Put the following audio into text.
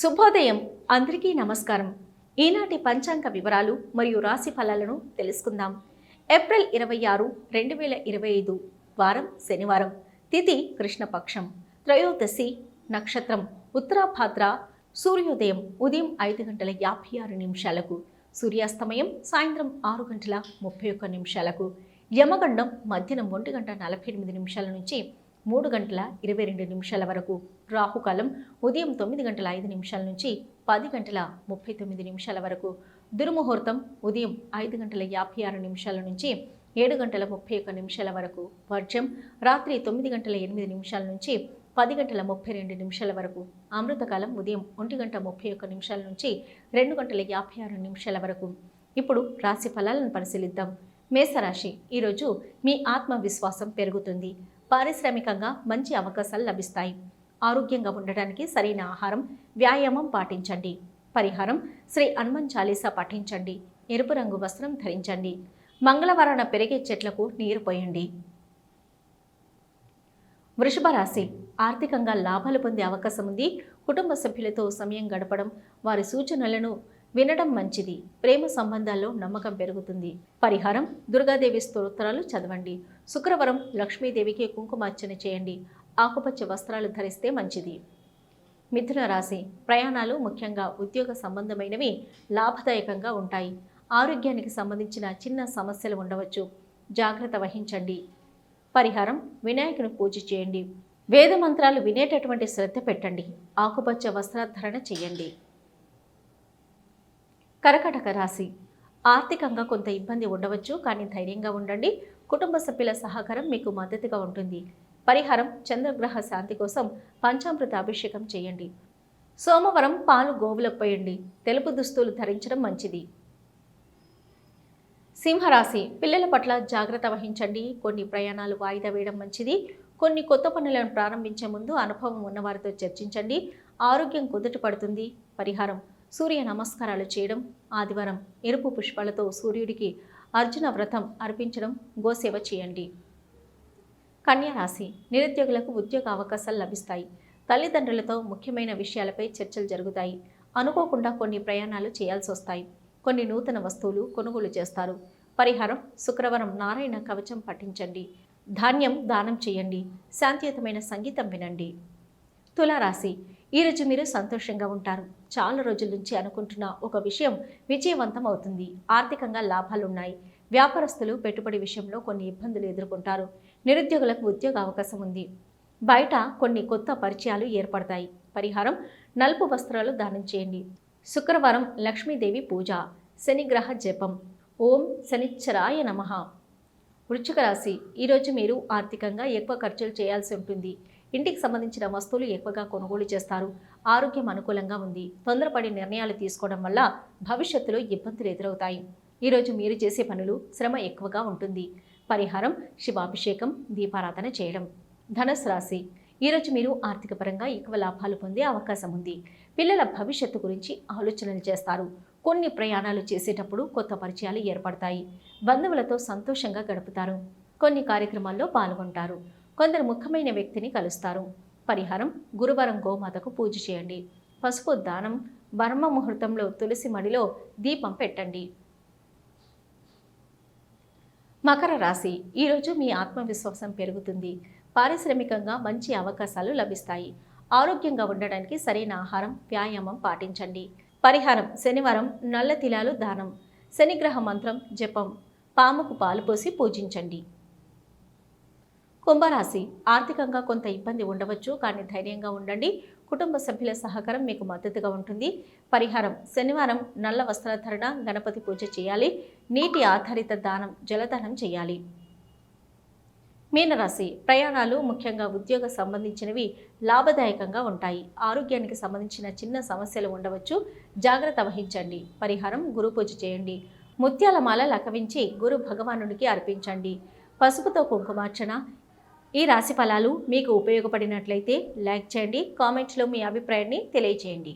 శుభోదయం. అందరికీ నమస్కారం. ఈనాటి పంచాంగ వివరాలు మరియు రాశి ఫలాలను తెలుసుకుందాం. ఏప్రిల్ ఇరవై ఆరు రెండు వేల ఇరవై ఐదు వారం శనివారం. తిథి కృష్ణపక్షం. త్రయోదశి నక్షత్రం. ఉత్తరాభాద్ర సూర్యోదయం ఉదయం ఐదు గంటల యాభై ఆరు నిమిషాలకు. సూర్యాస్తమయం సాయంత్రం ఆరు గంటల ముప్పై ఒక్క నిమిషాలకు. యమగండం మధ్యాహ్నం ఒంటి గంట నలభై ఎనిమిది నిమిషాల నుంచి మూడు గంటల ఇరవై రెండు నిమిషాల వరకు. రాహుకాలం ఉదయం తొమ్మిది గంటల ఐదు నిమిషాల నుంచి పది గంటల ముప్పై తొమ్మిది నిమిషాల వరకు. దుర్ముహూర్తం ఉదయం ఐదు గంటల యాభై ఆరు నిమిషాల నుంచి ఏడు గంటల ముప్పై ఒక్క నిమిషాల వరకు. వర్జం రాత్రి తొమ్మిది గంటల ఎనిమిది నిమిషాల నుంచి పది గంటల ముప్పై రెండు నిమిషాల వరకు. అమృతకాలం ఉదయం ఒంటి గంట ముప్పై ఒక్క నిమిషాల నుంచి రెండు గంటల యాభై ఆరు నిమిషాల వరకు. ఇప్పుడు రాశి ఫలాలను పరిశీలిద్దాం. మేషరాశి ఈరోజు మీ ఆత్మవిశ్వాసం పెరుగుతుంది. పారిశ్రామికంగా మంచి అవకాశాలు లభిస్తాయి. ఆరోగ్యంగా ఉండటానికి సరైన ఆహారం వ్యాయామం పాటించండి. పరిహారం శ్రీ హనుమన్ చాలీసా పఠించండి ఎరుపు రంగు వస్త్రం ధరించండి. మంగళవారాన పెరిగే చెట్లకు నీరు పోయండి. వృషభ రాశి. ఆర్థికంగా లాభాలు పొందే అవకాశం ఉంది. కుటుంబ సభ్యులతో సమయం గడపడం వారి సూచనలను వినడం మంచిది. ప్రేమ సంబంధాల్లో నమ్మకం పెరుగుతుంది. పరిహారం దుర్గాదేవి స్తోత్రాలు చదవండి. శుక్రవారం లక్ష్మీదేవికి కుంకుమార్చన చేయండి. ఆకుపచ్చ వస్త్రాలు ధరిస్తే మంచిది. మిథున రాశి ప్రయాణాలు ముఖ్యంగా ఉద్యోగ సంబంధమైనవి లాభదాయకంగా ఉంటాయి. ఆరోగ్యానికి సంబంధించిన చిన్న సమస్యలు ఉండవచ్చు. జాగ్రత్త వహించండి. పరిహారం వినాయకుని పూజ చేయండి. వేద మంత్రాలు వినేటటువంటి శ్రద్ధ పెట్టండి. ఆకుపచ్చ వస్త్రధారణ చేయండి. కరకటక రాశి. ఆర్థికంగా కొంత ఇబ్బంది ఉండవచ్చు కానీ ధైర్యంగా ఉండండి. కుటుంబ సభ్యుల సహకారం మీకు మద్దతుగా ఉంటుంది. పరిహారం చంద్రగ్రహ శాంతి కోసం పంచామృత అభిషేకం చేయండి. సోమవారం పాలు గోవులకు పోయండి. తెలుపు దుస్తులు ధరించడం మంచిది. సింహరాశి. పిల్లల పట్ల జాగ్రత్త వహించండి. కొన్ని ప్రయాణాలు వాయిదా వేయడం మంచిది. కొన్ని కొత్త పనులను ప్రారంభించే ముందు అనుభవం ఉన్నవారితో చర్చించండి. ఆరోగ్యం కుదుట పడుతుంది. పరిహారం. సూర్య నమస్కారాలు చేయడం ఆదివారం ఎరుపు పుష్పాలతో సూర్యుడికి అర్జున వ్రతం అర్పించడం గోసేవ చేయండి. కన్యా రాశి నిరుద్యోగులకు ఉద్యోగ అవకాశాలు లభిస్తాయి. తల్లిదండ్రులతో ముఖ్యమైన విషయాలపై చర్చలు జరుగుతాయి. అనుకోకుండా కొన్ని ప్రయాణాలు చేయాల్సి వస్తాయి. కొన్ని నూతన వస్తువులు కొనుగోలు చేస్తారు. పరిహారం శుక్రవారం నారాయణ కవచం పఠించండి. ధాన్యం దానం చేయండి. శాంతియుతమైన సంగీతం వినండి. తులారాశి ఈరోజు మీరు సంతోషంగా ఉంటారు. చాలా రోజుల నుంచి అనుకుంటున్న ఒక విషయం విజయవంతం అవుతుంది. ఆర్థికంగా లాభాలున్నాయి. వ్యాపారస్తులు పెట్టుబడి విషయంలో కొన్ని ఇబ్బందులు ఎదుర్కొంటారు. నిరుద్యోగులకు ఉద్యోగ అవకాశం ఉంది. బయట కొన్ని కొత్త పరిచయాలు ఏర్పడతాయి. పరిహారం నలుపు వస్త్రాలు దానం చేయండి. శుక్రవారం లక్ష్మీదేవి పూజ శనిగ్రహ జపం. ఓం శనిచ్చరాయ నమః. వృశ్చిక రాశి. ఈరోజు మీరు ఆర్థికంగా ఎక్కువ ఖర్చులు చేయాల్సి ఉంటుంది. ఇంటికి సంబంధించిన వస్తువులు ఎక్కువగా కొనుగోలు చేస్తారు. ఆరోగ్యం అనుకూలంగా ఉంది. తొందరపడి నిర్ణయాలు తీసుకోవడం వల్ల భవిష్యత్తులో ఇబ్బందులు ఎదురవుతాయి. ఈరోజు మీరు చేసే పనులు శ్రమ ఎక్కువగా ఉంటుంది. పరిహారం శివాభిషేకం దీపారాధన చేయడం. ధనుసు రాశి. ఈరోజు మీరు ఆర్థిక పరంగా ఎక్కువ లాభాలు పొందే అవకాశం ఉంది. పిల్లల భవిష్యత్తు గురించి ఆలోచనలు చేస్తారు. కొన్ని ప్రయాణాలు చేసేటప్పుడు కొత్త పరిచయాలు ఏర్పడతాయి. బంధువులతో సంతోషంగా గడుపుతారు. కొన్ని కార్యక్రమాల్లో పాల్గొంటారు. కొందరు ముఖ్యమైన వ్యక్తిని కలుస్తారు. పరిహారం గురువారం గోమాతకు పూజ చేయండి. పసుపు దానం బ్రహ్మ ముహూర్తంలో తులసి మడిలో దీపం పెట్టండి. మకర రాశి ఈరోజు మీ ఆత్మవిశ్వాసం పెరుగుతుంది. పారిశ్రామికంగా మంచి అవకాశాలు లభిస్తాయి. ఆరోగ్యంగా ఉండడానికి సరైన ఆహారం వ్యాయామం పాటించండి. పరిహారం శనివారం నల్ల తిలాలు దానం. శనిగ్రహ మంత్రం జపం. పాముకు పాలు పోసి పూజించండి. కుంభరాశి ఆర్థికంగా కొంత ఇబ్బంది ఉండవచ్చు కానీ ధైర్యంగా ఉండండి. కుటుంబ సభ్యుల సహకారం మీకు మద్దతుగా ఉంటుంది. పరిహారం శనివారం నల్ల వస్త్రధరణ గణపతి పూజ చేయాలి. నీటి ఆధారిత దానం జలదానం చేయాలి. మీనరాశి ప్రయాణాలు ముఖ్యంగా ఉద్యోగ సంబంధించినవి లాభదాయకంగా ఉంటాయి. ఆరోగ్యానికి సంబంధించిన చిన్న సమస్యలు ఉండవచ్చు. జాగ్రత్త వహించండి. పరిహారం గురు పూజ చేయండి. ముత్యాల మాల లకవించి గురు భగవానుడికి అర్పించండి. పసుపుతో కుంకుమార్చన ఈ రాశి ఫలాలు మీకు ఉపయోగపడినట్లయితే లైక్ చేయండి కామెంట్స్లో మీ అభిప్రాయాన్ని తెలియజేయండి